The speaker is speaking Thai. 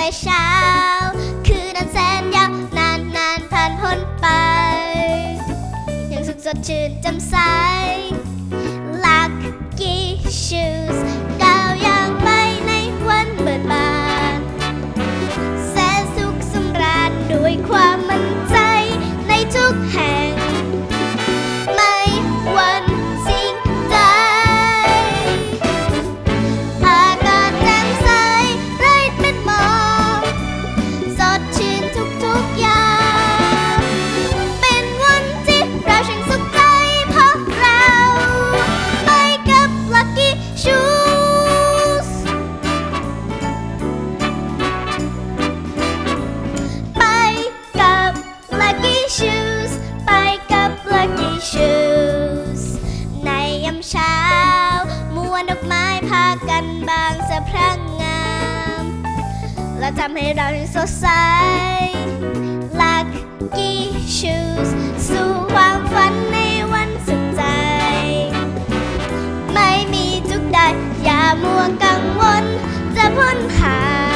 ต่เช้า คืนอันแสนยาวนานนานผ่านพ้นไป ยังสุขสดชื่นจำใสลักกี้ชู กันบางสะพรั่งงาม และทำให้เราสดใส Lucky Shoes สู่ความฝันในวันสุดใจ ไม่มีทุกใดอย่ามัวกังวลจะพ้นผ่าน